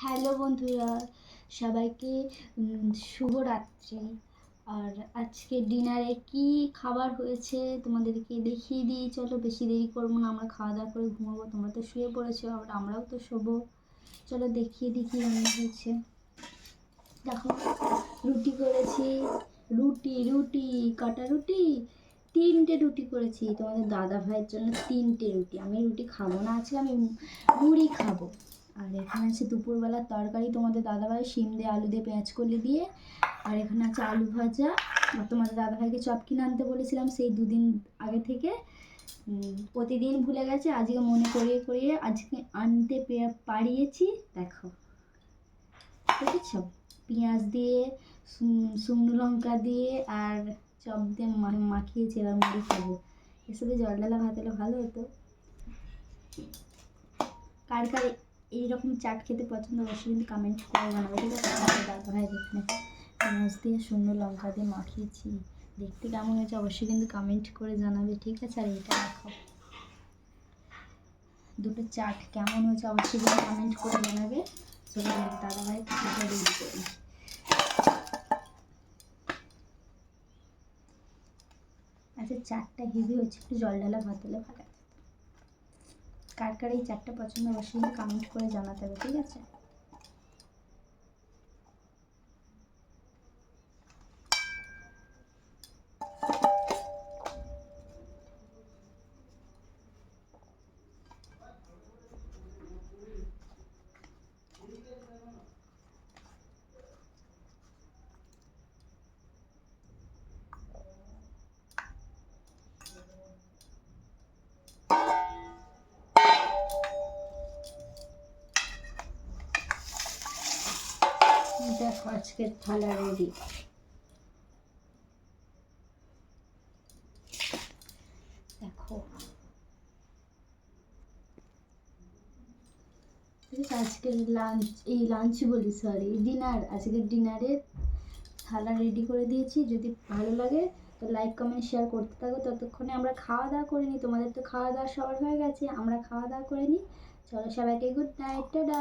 Hello বন্ধুরা সবাইকে উম, শুভরাত্রি। আর আজকে ডিনারে কি খাবার হয়েছে তোমাদেরকে দেখিয়ে দিই। চলো বেশি দেরি করব না আমরা খাওয়া দাওয়া করে ঘুমাবো। তোমরা তো শুয়ে পড়েছো আর আমরাও তো শোবো। চলো দেখিয়ে দিই কী রান্না হয়েছে। দেখো রুটি করেছি রুটি রুটি কটা রুটি? তিনটে রুটি করেছি। তোমাদের দাদা ভাইয়ের জন্য তিনটে রুটি। আমি রুটি খাব না আজকে আমি মুড়ি খাব। আর এখানে আছে দুপুরবেলার তরকারি, তোমাদের দাদাভাই শিম দিয়ে আলু দিয়ে পেঁয়াজ কলি দিয়ে, আর এখানে আছে আলু ভাজা। আর তোমাদের দাদাভাইকে চপ কিনে আনতে বলেছিলাম সেই দুদিন আগে থেকে। প্রতিদিন ভুলে গেছে, আজকে মনে করিয়ে করিয়ে আজকে আনতে পারিয়েছি। দেখো দেখেছ পেঁয়াজ দিয়ে শুকনো লঙ্কা দিয়ে, আর চপ দিয়ে মাখিয়েছি, এবার মুড়ি খাব। এসবে জল ডালা ভাত হলে ভালো হতো। কার কার এইরকম চাট খেতে পছন্দ অবশ্যই কিন্তু কমেন্ট করে জানাবে ঠিক আছে দাদা ভাই এখানে পেঁয়াজ দিয়ে শুকনো লঙ্কা দিয়ে মাখিয়েছি। দেখতে কেমন হয়েছে অবশ্যই কিন্তু কমেন্ট করে জানাবে, ঠিক আছে? আর এটা দেখো। দুটো চাট কেমন হয়েছে অবশ্যই কিন্তু কমেন্ট করে জানাবে। চলো দাদা ভাই করি আচ্ছা চাটটা হেভি হচ্ছে একটু জল ঢালা ভাত হলে ভালো। কার কার এই চারটা পছন্দ অবশ্যই কমেন্ট করে জানাতে হবে ঠিক আছে? দেখো, আজকের থালা রেডি দেখো। আজকের লাঞ্চ এই লাঞ্চ বলি সরি ডিনার আজকের ডিনারে থালা রেডি করে দিয়েছি। যদি ভালো লাগে, তো লাইক কমেন্ট শেয়ার করতে থাকো। ততক্ষণে আমরা খাওয়া দাওয়া করে নিই। তোমাদের তো খাওয়া দাওয়া সবার হয়ে গেছে, আমরা খাওয়া দাওয়া করে নিই। চলো সবাইকে গুড নাইট টাটা